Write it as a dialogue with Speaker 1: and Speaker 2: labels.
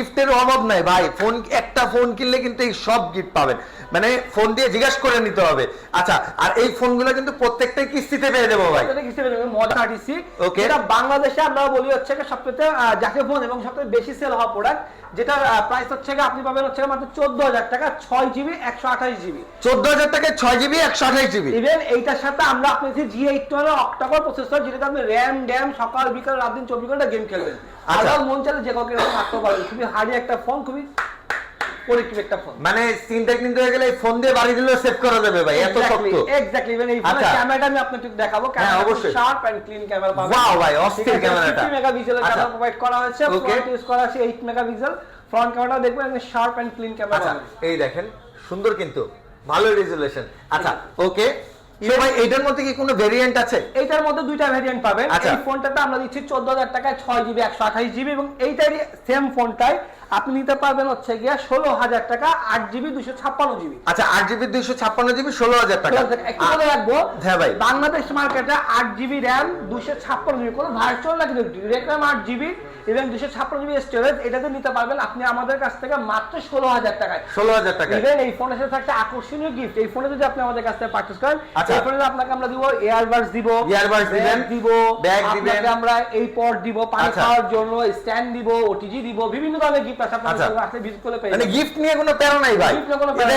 Speaker 1: গিফটের অভাব নাই ভাই। ফোন একটা ফোন কিনলে কিন্তু এই সব গিফট পাবেন। মানে ফোন দিয়ে জিজ্ঞাসা করে নিতে হবে। আচ্ছা আর এই ফোনগুলো কিন্তু প্রত্যেকটাই কিস্তিতে পেয়ে দেবো ভাই।
Speaker 2: RTC
Speaker 1: Okay.
Speaker 2: এটা বাংলাদেশে আমরা বলি হচ্ছে সবচেয়ে জাতীয় ফোন এবং সবচেয়ে বেশি সেল হওয়া প্রোডাক্ট যেটা প্রাইস হচ্ছে আপনি পাবেন হচ্ছে মাত্র চোদ্দ হাজার টাকা ছয় জিবি একশো আঠাশ জিবি
Speaker 1: চোদ্দ হাজার টাকায় ছয় জিবি একশো আঠাশ জিবি
Speaker 2: ইভেন এইটার সাথে আমরা আপনাকে G eight twelve octacore processor যেটাতে আপনি র্যাম ড্যাম সকাল বিকাল রাত দিন চব্বিশ ঘণ্টা গেম খেলবেন।
Speaker 1: আচ্ছা।
Speaker 2: আলাদা মন চাইলে যে কাউকে রাখতে পারবেন খুবই হার্ডি একটা ফোন খুবই একটা ফোন
Speaker 1: মানে সিনটা কিন্তু হয়ে গেলে ফোন দিয়ে বাড়ি দিলেও সেভ করা যাবে ভাই এত শক্ত।
Speaker 2: এক্স্যাক্টলি ইভেন এই ফোনের
Speaker 1: আচ্ছা।
Speaker 2: ক্যামেরাটা আমি আপনাকে দেখাবো।
Speaker 1: হ্যাঁ, অবশ্যই।
Speaker 2: শার্প এন্ড ক্লিন ক্যামেরা পাবেন।
Speaker 1: ভাই, অস্থির ক্যামেরাটা।
Speaker 2: 50 মেগাপিক্সেলের
Speaker 1: আচ্ছা।
Speaker 2: ক্যামেরা প্রোভাইড করা হয়েছে। ফ্রন্ট ইউজ করা আছে 8 মেগাপিক্সেল ফ্রন্ট ক্যামেরা দেখবেন একদম শার্প এন্ড ক্লিন ক্যামেরা
Speaker 1: এই দেখেন সুন্দর কিন্তু। ভালো রেজুলেশন আচ্ছা ওকে ভাই এটার মধ্যে কি কোনো ভেরিয়েন্ট আছে
Speaker 2: এইটার মধ্যে দুইটা ভেরিয়েন্ট পাবেন
Speaker 1: আচ্ছা।
Speaker 2: এই ফোনটাতে আমরা দিচ্ছি চোদ্দ হাজার টাকায় ছয় জিবি একশো আঠাশ জিবি এবং এইটারই সেম ফোনটাই আপনি নিতে পারবেন হচ্ছে গিয়া ষোলো হাজার টাকা আট জিবি দুশো ছাপ্পান্ন জিবি
Speaker 1: আচ্ছা আট জিবি দুইশো ছাপ্পান্ন জিবি ষোলো হাজার টাকা
Speaker 2: একটু বলে রাখব
Speaker 1: হ্যাঁ ভাই।
Speaker 2: বাংলাদেশ মার্কেটে আট জিবি র্যাম দুশো ছাপ্পান্ন জিবি কোনো ভার্চুয়াল না কিন্তু ডিরেক্ট র্যাম আট জিবি এবং দুশো ছাপ্পান্ন জিবি স্টোরেজ এটাতে নিতে পারবেন আপনি আমাদের কাছ থেকে মাত্র ষোলো হাজার টাকায়
Speaker 1: ষোলো হাজার টাকা
Speaker 2: ইভেন এই ফোনের সাথে একটা আকর্ষণীয় গিফট এই ফোনে যদি আপনি আমাদের কাছ থেকে পারচেজ করেন
Speaker 1: আচ্ছা।
Speaker 2: এই ফোনে আপনাকে আমরা দিব এয়ারবাডস দিব
Speaker 1: Earbuds দিবেন,
Speaker 2: দিব আপনাকে
Speaker 1: দিবেন।
Speaker 2: আমরা এই পড দিব পানি
Speaker 1: আচ্ছা।
Speaker 2: খাওয়ার জন্য স্ট্যান্ড দিব ওটিজি দিব বিভিন্ন ধরনের গিফট
Speaker 1: আচ্ছা।
Speaker 2: আপনার ভিজিট করলে পেয়ে
Speaker 1: মানে গিফট নিয়ে কোনো প্যারা নাই ভাই
Speaker 2: গিফট নিয়ে কোনো প্যারা।